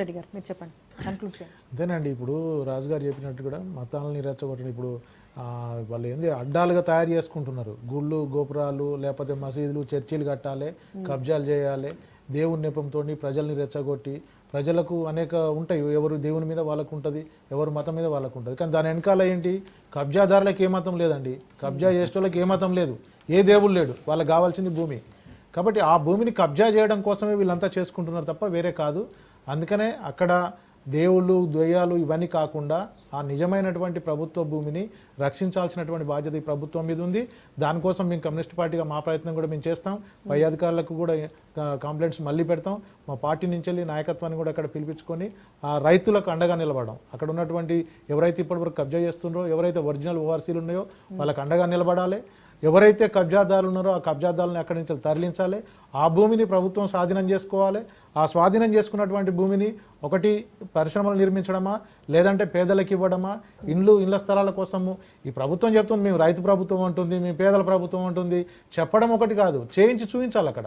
రెడ్డి గారు మీరు చెప్పండి. కన్క్లూడ్ చేయండి. అదేనండి ఇప్పుడు రాజుగారు చెప్పినట్టు కూడా మతాలని రెచ్చగొట్టడం ఇప్పుడు వాళ్ళు ఏంది అడ్డాలుగా తయారు చేసుకుంటున్నారు. గుళ్ళు గోపురాలు లేకపోతే మసీదులు చర్చిలు కట్టాలి కబ్జాలు చేయాలి దేవుని నెపంతో ప్రజల్ని రెచ్చగొట్టి ప్రజలకు అనేక ఉంటాయి. ఎవరు దేవుని మీద వాళ్ళకు ఉంటుంది ఎవరు మతం మీద వాళ్ళకు ఉంటుంది. కానీ దాని వెనకాల ఏంటి కబ్జాదారులకు ఏ మతం లేదండి. కబ్జా చేసేటోళ్ళకి ఏ మతం లేదు. ఏ దేవుడు లేడు. వాళ్ళకి కావాల్సింది భూమి. కాబట్టి ఆ భూమిని కబ్జా చేయడం కోసమే వీళ్ళంతా చేసుకుంటున్నారు తప్ప వేరే కాదు. అందుకనే అక్కడ దేవుళ్ళు ద్వయాలు ఇవన్నీ కాకుండా ఆ నిజమైనటువంటి ప్రభుత్వ భూమిని రక్షించాల్సినటువంటి బాధ్యత ఈ ప్రభుత్వం మీద ఉంది. దానికోసం మేము కమ్యూనిస్ట్ పార్టీగా మా ప్రయత్నం కూడా మేము చేస్తాం. పై అధికారులకు కూడా కంప్లైంట్స్ మళ్ళీ పెడతాం. మా పార్టీ నుంచి వెళ్ళి నాయకత్వాన్ని కూడా అక్కడ పిలిపించుకొని ఆ రైతులకు అండగా నిలబడడం. అక్కడ ఉన్నటువంటి ఎవరైతే ఇప్పటివరకు కబ్జా చేస్తున్నారో ఎవరైతే ఒరిజినల్ ఓఆర్సీలు ఉన్నాయో వాళ్ళకి అండగా నిలబడాలి. ఎవరైతే కబ్జాదారులు ఉన్నారో ఆ కబ్జాదారులను ఎక్కడి నుంచి తరలించాలి? ఆ భూమిని ప్రభుత్వం స్వాధీనం చేసుకోవాలి. ఆ స్వాధీనం చేసుకున్నటువంటి భూమిని ఒకటి పరిశ్రమలు నిర్మించడమా? లేదంటే పేదలకు ఇవ్వడమా? ఇండ్లు ఇండ్ల స్థలాల కోసము? ఈ ప్రభుత్వం చెప్తుంది మేము రైతు ప్రభుత్వం ఉంటుంది మేము పేదల ప్రభుత్వం ఉంటుంది చెప్పడం ఒకటి కాదు చేయించి చూపించాలి అక్కడ.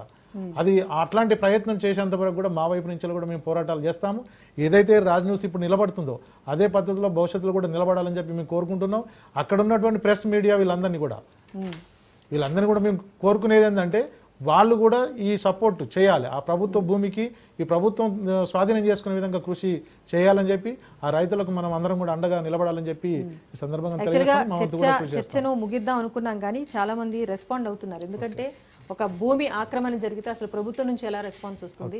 అది అట్లాంటి ప్రయత్నం చేసేంత వరకు కూడా మా వైపు నుంచి కూడా మేము పోరాటాలు చేస్తాము. ఏదైతే రాజ్ న్యూస్ ఇప్పుడు నిలబడుతుందో అదే పద్ధతిలో భవిష్యత్తులో కూడా నిలబడాలని చెప్పి మేము కోరుకుంటున్నాం. అక్కడ ఉన్నటువంటి ప్రెస్ మీడియా వీళ్ళందరినీ కూడా. వీళ్ళందరినీ కూడా మేము కోరుకునేది ఏంటంటే వాళ్ళు కూడా ఈ సపోర్ట్ చేయాలి. ఆ ప్రభుత్వ భూమికి ఈ ప్రభుత్వం స్వాధీనం చేసుకునే విధంగా కృషి చేయాలని చెప్పి ఆ రైతులకు మనం అందరం కూడా అండగా నిలబడాలని చెప్పి ఈ సందర్భంగా చర్చను ముగిద్దాం అనుకున్నాం కానీ చాలా మంది రెస్పాండ్ అవుతున్నారు. ఎందుకంటే ఒక భూమి ఆక్రమణ జరిగితే అసలు ప్రభుత్వం నుంచి ఎలా రెస్పాన్స్ వస్తుంది?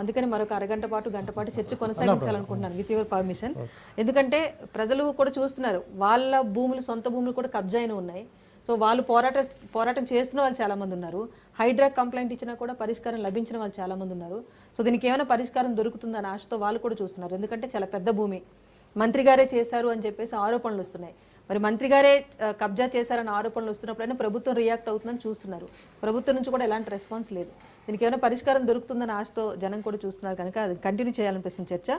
అందుకని మరొక అరగంట పాటు గంట పాటు చర్చ కొనసాగించాలనుకుంటున్నాను విత్ యువర్ పర్మిషన్ ఎందుకంటే ప్రజలు కూడా చూస్తున్నారు వాళ్ళ భూములు సొంత భూములు కూడా కబ్జా అయిన ఉన్నాయి. సో వాళ్ళు పోరాట పోరాటం చేస్తున్న వాళ్ళు చాలా మంది ఉన్నారు. హైడ్రా కంప్లైంట్ ఇచ్చినా కూడా పరిష్కారం లభించిన వాళ్ళు చాలా మంది ఉన్నారు. సో దీనికి ఏమైనా పరిష్కారం దొరుకుతుందని ఆశతో వాళ్ళు కూడా చూస్తున్నారు. ఎందుకంటే చాలా పెద్ద భూమి. మంత్రి గారే చేశారు అని చెప్పేసి ఆరోపణలు వస్తున్నాయి. మరి మంత్రి గారే కబ్జా చేశారన్న ఆరోపణలు వస్తున్నప్పుడైనా ప్రభుత్వం రియాక్ట్ అవుతుందని చూస్తున్నారు. ప్రభుత్వం నుంచి కూడా ఎలాంటి రెస్పాన్స్ లేదు. దీనికి ఏమైనా పరిష్కారం దొరుకుతుందని ఆశతో జనం కూడా చూస్తున్నారు కనుక అది కంటిన్యూ చేయాలనిపిస్తుంది చర్చ.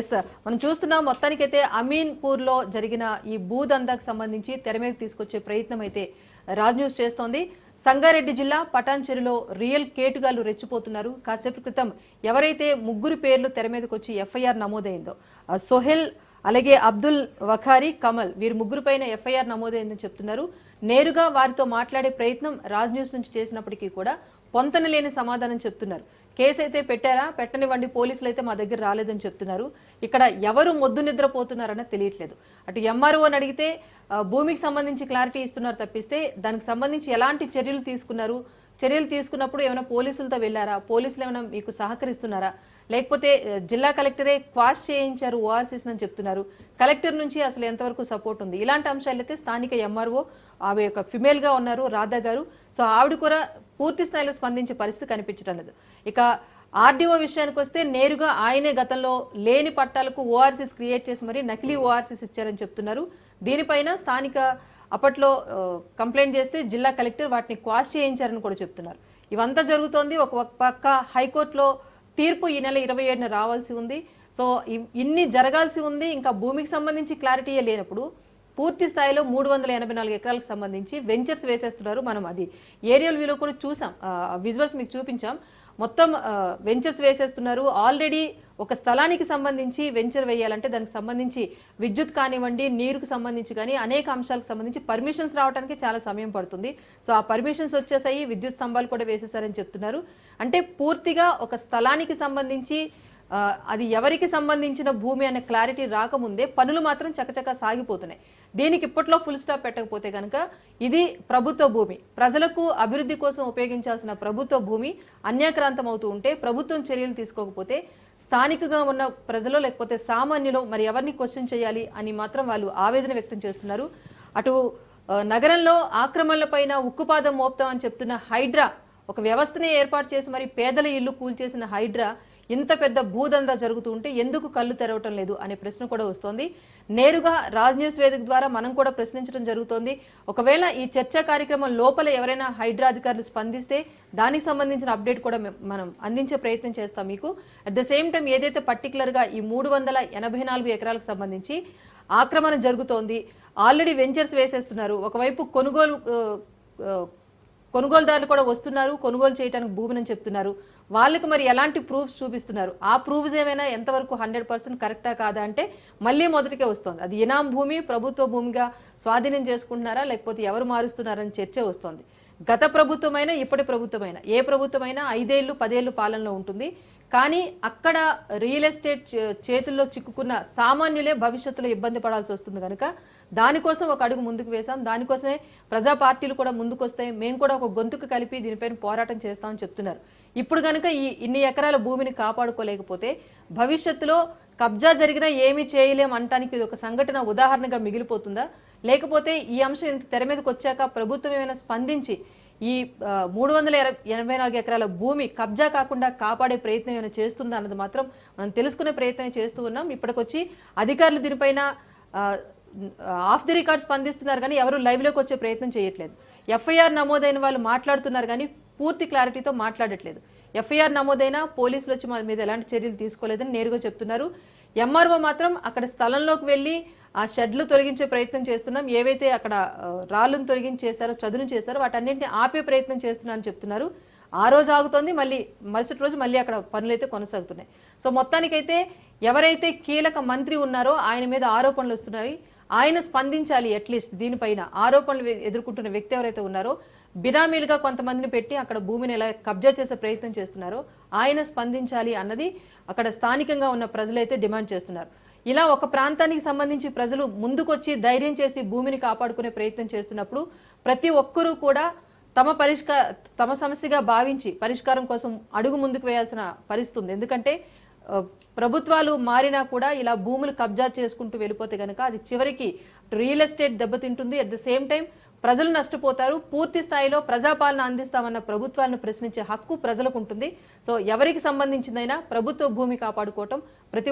ఎస్ సార్ మనం చూస్తున్నాం మొత్తానికైతే అమీన్పూర్లో జరిగిన ఈ భూదందాకు సంబంధించి తెర మీద తీసుకొచ్చే ప్రయత్నం అయితే రాజ్ న్యూస్ చేస్తోంది. సంగారెడ్డి జిల్లా పటాన్చెరులో రియల్ కేటుగాలు రెచ్చిపోతున్నారు. కాసేపు క్రితం ఎవరైతే ముగ్గురు పేర్లు తెర మీదకి వచ్చి ఎఫ్ఐఆర్ నమోదైందో సోహెల్ అలాగే అబ్దుల్ వఖారి కమల్ వీరు ముగ్గురుపైన ఎఫ్ఐఆర్ నమోదైందని చెప్తున్నారు. నేరుగా వారితో మాట్లాడే ప్రయత్నం రాజ్ న్యూస్ నుంచి చేసినప్పటికీ కూడా పొంతన లేని సమాధానం చెప్తున్నారు. కేసు అయితే పెట్టారా? పెట్టనివ్వండి పోలీసులు అయితే మా దగ్గర రాలేదని చెప్తున్నారు. ఇక్కడ ఎవరు మొద్దు నిద్రపోతున్నారని తెలియట్లేదు. అటు ఎంఆర్ఓని అడిగితే భూమికి సంబంధించి క్లారిటీ ఇస్తున్నారు తప్పిస్తే దానికి సంబంధించి ఎలాంటి చర్యలు తీసుకున్నారు? చర్యలు తీసుకున్నప్పుడు ఏమైనా పోలీసులతో వెళ్ళారా? పోలీసులు ఏమైనా మీకు సహకరిస్తున్నారా? లేకపోతే జిల్లా కలెక్టరే క్వాష్ చేయించారు ఓఆర్సీస్ అని చెప్తున్నారు. కలెక్టర్ నుంచి అసలు ఎంతవరకు సపోర్ట్ ఉంది? ఇలాంటి అంశాలైతే స్థానిక ఎంఆర్ఓ ఆమె యొక్క ఫిమేల్గా ఉన్నారు రాధా గారు. సో ఆవిడ కూడా పూర్తి స్థాయిలో స్పందించే పరిస్థితి కనిపించడం లేదు. ఇక ఆర్డీఓ విషయానికి వస్తే నేరుగా ఆయనే గతంలో లేని పట్టాలకు ఓఆర్సీస్ క్రియేట్ చేసి మరి నకిలీ ఓఆర్సీస్ ఇచ్చారని చెప్తున్నారు. దీనిపైన స్థానిక అప్పట్లో కంప్లైంట్ చేస్తే జిల్లా కలెక్టర్ వాటిని క్వాష్ చేయించారని కూడా చెప్తున్నారు. ఇవంతా జరుగుతోంది. ఒక పక్క హైకోర్టులో తీర్పు ఈ నెల ఇరవై ఏడున రావాల్సి ఉంది. సో ఇన్ని జరగాల్సి ఉంది. ఇంకా భూమికి సంబంధించి క్లారిటీ లేనప్పుడు పూర్తి స్థాయిలో మూడు వందల ఎనభై నాలుగు ఎకరాలకు సంబంధించి వెంచర్స్ వేసేస్తున్నారు మనం అది. ఏరియల్ వ్యూలో కూడా చూసాం. విజువల్స్ మీకు చూపించాం. మొత్తం వెంచర్స్ వేసేస్తున్నారు. ఆల్రెడీ ఒక స్థలానికి సంబంధించి వెంచర్ వేయాలంటే దానికి సంబంధించి విద్యుత్ కానివ్వండి నీరుకు సంబంధించి కానీ అనేక అంశాలకు సంబంధించి పర్మిషన్స్ రావడానికి చాలా సమయం పడుతుంది. సో ఆ పర్మిషన్స్ వచ్చేసాయి విద్యుత్ స్తంభాలు కూడా వేసేసారని చెప్తున్నారు. అంటే పూర్తిగా ఒక స్థలానికి సంబంధించి అది ఎవరికి సంబంధించిన భూమి అనే క్లారిటీ రాకముందే పనులు మాత్రం చకచకా సాగిపోతున్నాయి. దీనికి ఇప్పట్లో ఫుల్ స్టాప్ పెట్టకపోతే కనుక ఇది ప్రభుత్వ భూమి. ప్రజలకు అభివృద్ధి కోసం ఉపయోగించాల్సిన ప్రభుత్వ భూమి అన్యాక్రాంతం అవుతూ ఉంటే ప్రభుత్వం చర్యలు తీసుకోకపోతే స్థానికంగా ఉన్న ప్రజలు లేకపోతే సామాన్యులు మరి ఎవరిని క్వశ్చన్ చేయాలి అని మాత్రం వాళ్ళు ఆవేదన వ్యక్తం చేస్తున్నారు. అటు నగరంలో ఆక్రమణలపైన ఉక్కుపాదం మోపుతామని చెప్తున్న హైడ్రా ఒక వ్యవస్థనే ఏర్పాటు చేసి మరి పేదల ఇల్లు కూల్చేసిన హైడ్రా ఇంత పెద్ద భూదందా జరుగుతూ ఉంటే ఎందుకు కళ్ళు తెరవటం లేదు అనే ప్రశ్న కూడా వస్తోంది. నేరుగా రాజ్ న్యూస్ వేదిక ద్వారా మనం కూడా ప్రశ్నించడం జరుగుతోంది. ఒకవేళ ఈ చర్చా కార్యక్రమం లోపల ఎవరైనా హైడ్రా అధికారులు స్పందిస్తే దానికి సంబంధించిన అప్డేట్ కూడా మనం అందించే ప్రయత్నం చేస్తాం మీకు. అట్ ద సేమ్ టైం ఏదైతే పర్టికులర్గా ఈ మూడు వందల ఎనభై నాలుగు ఎకరాలకు సంబంధించి ఆక్రమణ జరుగుతోంది ఆల్రెడీ వెంచర్స్ వేసేస్తున్నారు. ఒకవైపు కొనుగోలు కొనుగోలుదారులు కూడా వస్తున్నారు కొనుగోలు చేయడానికి భూమిని చెప్తున్నారు. వాళ్ళకి మరి ఎలాంటి ప్రూఫ్స్ చూపిస్తున్నారు? ఆ ప్రూఫ్స్ ఏమైనా ఎంతవరకు హండ్రెడ్ పర్సెంట్ కరెక్టా కాదా అంటే మళ్ళీ మొదటికే వస్తుంది. అది ఇనాం భూమి ప్రభుత్వ భూమిగా స్వాధీనం చేసుకుంటున్నారా లేకపోతే ఎవరు మారుస్తున్నారని చర్చ వస్తోంది. గత ప్రభుత్వమైనా ఇప్పటి ప్రభుత్వమైనా ఏ ప్రభుత్వమైనా ఐదేళ్ళు పదేళ్ళు పాలనలో ఉంటుంది. కానీ అక్కడ రియల్ ఎస్టేట్ చే- చేతుల్లో చిక్కుకున్న సామాన్యులే భవిష్యత్తులో ఇబ్బంది పడాల్సి వస్తుంది కనుక దానికోసం ఒక అడుగు ముందుకు వేశాం. దానికోసమే ప్రజా పార్టీలు కూడా ముందుకు వస్తాయి మేము కూడా ఒక గొంతుకు కలిపి దీనిపైన పోరాటం చేస్తామని చెప్తున్నారు. ఇప్పుడు కనుక ఈ ఇన్ని ఎకరాల భూమిని కాపాడుకోలేకపోతే భవిష్యత్తులో కబ్జా జరిగినా ఏమీ చేయలేం అంటానికి ఇది ఒక సంఘటన ఉదాహరణగా మిగిలిపోతుందా? లేకపోతే ఈ అంశం ఇంత తెర మీదకి వచ్చాక ప్రభుత్వం ఏమైనా స్పందించి ఈ మూడు వందల ఇరవై ఎనభై నాలుగు ఎకరాల భూమి కబ్జా కాకుండా కాపాడే ప్రయత్నం ఏమైనా చేస్తుందా అన్నది మాత్రం మనం తెలుసుకునే ప్రయత్నం చేస్తూ ఉన్నాం. ఇప్పటికొచ్చి అధికారులు దీనిపైన ఆఫ్ ది రికార్డ్ స్పందిస్తున్నారు కానీ ఎవరు లైవ్లోకి వచ్చే ప్రయత్నం చేయట్లేదు. ఎఫ్ఐఆర్ నమోదైన వాళ్ళు మాట్లాడుతున్నారు కానీ పూర్తి క్లారిటీతో మాట్లాడట్లేదు. ఎఫ్ఐఆర్ నమోదైనా పోలీసులు వచ్చి మా మీద ఎలాంటి చర్యలు తీసుకోలేదని నేరుగా చెప్తున్నారు. ఎంఆర్ఓ మాత్రం అక్కడ స్థలంలోకి వెళ్ళి ఆ షెడ్లు తొలగించే ప్రయత్నం చేస్తున్నాం. ఏవైతే అక్కడ రాళ్ళను తొలగించేశారో చదును చేశారో వాటన్నింటిని ఆపే ప్రయత్నం చేస్తున్నానని చెప్తున్నారు. ఆ రోజు ఆగుతోంది మళ్ళీ మరుసటి రోజు మళ్ళీ అక్కడ పనులు అయితే కొనసాగుతున్నాయి. సో మొత్తానికైతే ఎవరైతే కీలక మంత్రి ఉన్నారో ఆయన మీద ఆరోపణలు వస్తున్నాయి. ఆయన స్పందించాలి అట్లీస్ట్ దీనిపైన. ఆరోపణలు ఎదుర్కొంటున్న వ్యక్తి ఎవరైతే ఉన్నారో బినామీలుగా కొంతమందిని పెట్టి అక్కడ భూమిని ఎలా కబ్జా చేసే ప్రయత్నం చేస్తున్నారో ఆయన స్పందించాలి అన్నది అక్కడ స్థానికంగా ఉన్న ప్రజలైతే డిమాండ్ చేస్తున్నారు. ఇలా ఒక ప్రాంతానికి సంబంధించి ప్రజలు ముందుకొచ్చి ధైర్యం చేసి భూమిని కాపాడుకునే ప్రయత్నం చేస్తున్నప్పుడు ప్రతి ఒక్కరూ కూడా తమ పరిష్కార తమ సమస్యగా భావించి పరిష్కారం కోసం అడుగు ముందుకు వేయాల్సిన పరిస్థితుంది ఎందుకంటే ప్రభుత్వాలు మారినా కూడా ఇలా భూములు కబ్జా చేసుకుంటూ వెళ్ళిపోతే కనుక అది చివరికి రియల్ ఎస్టేట్ దెబ్బతింటుంది. అట్ ద సేమ్ టైం ప్రజలు నష్టపోతారు. పూర్తి స్థాయిలో ప్రజాపాలన అందిస్తామన్న ప్రభుత్వాలను ప్రశ్నించే హక్కు ప్రజలకు ఉంటుంది. సో ఎవరికి సంబంధించిందైనా ప్రభుత్వ భూమి కాపాడుకోవటం ప్రతి